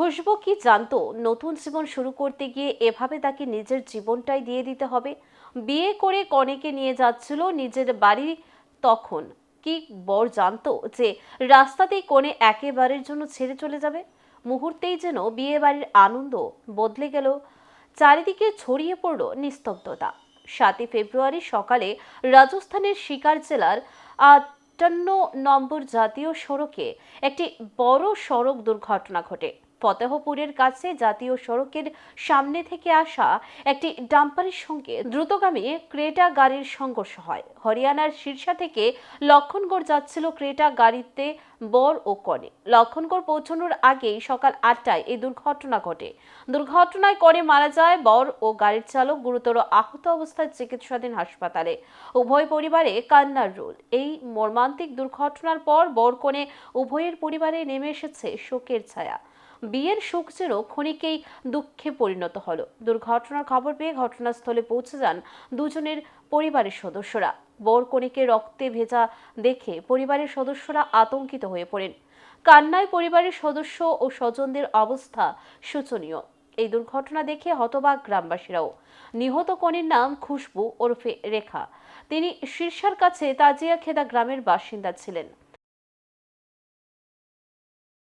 খুশবু কি জানতো? নতুন জীবন শুরু করতে গিয়ে এভাবে তাকে নিজের জীবনটাই দিয়ে দিতে হবে। বিয়ে করে কনেকে নিয়ে যাচ্ছিল নিজের বাড়ি তখন। কি বর জানতো যে রাস্তাতেই কোণে একেবারের জন্য ছেড়ে চলে যাবে? মুহূর্তেই যেন বিয়ে বাড়ির আনন্দ বদলে গেল। চারিদিকে ছড়িয়ে পড়ল নিস্তব্ধতা। সাতই ফেব্রুয়ারি সকালে রাজস্থানের শিকার জেলার আটান্ন নম্বর জাতীয় সড়কে একটি বড় সড়ক দুর্ঘটনা ঘটে। ফতেহপুরের কাছে জাতীয় সড়কের সামনে থেকে আসা একটি ডাম্পারের সঙ্গে দ্রুতগামী ক্রেটা গাড়ির সংঘর্ষ হয়। হরিয়ানার শীর্ষা থেকে লক্ষণগড় যাচ্ছিল ক্রেটা গাড়িতে বর ও কনে। লক্ষণগড় পৌঁছানোর আগেই সকাল আটটায় এই দুর্ঘটনা ঘটে। দুর্ঘটনায় করে মারা যায় বর ও গাড়ির চালক, গুরুতর আহত অবস্থায় চিকিৎসাধীন হাসপাতালে। উভয় পরিবারে কান্নার রোল। এই মর্মান্তিক দুর্ঘটনার পর বর কনে উভয়ের পরিবারে নেমে এসেছে শোকের ছায়া। বিয়ের শোক যেন ক্ষণিকেই দুঃখে পরিণত হলো। দুর্ঘটনার খবর পেয়ে ঘটনাস্থলে পৌঁছে যান দুজনের পরিবারের সদস্যরা। বর কনেকে রক্তে ভেজা দেখে পরিবারের সদস্যরা আতঙ্কিত হয়ে পড়েন। কান্নায় পরিবারের সদস্য ও স্বজনদের অবস্থা শোচনীয়। এই দুর্ঘটনা দেখে হতবাক গ্রামবাসীরাও। নিহত কনের নাম খুশবু ওরফে রেখা। তিনি শীর্ষার কাছে তাজিয়া খেদা গ্রামের বাসিন্দা ছিলেন।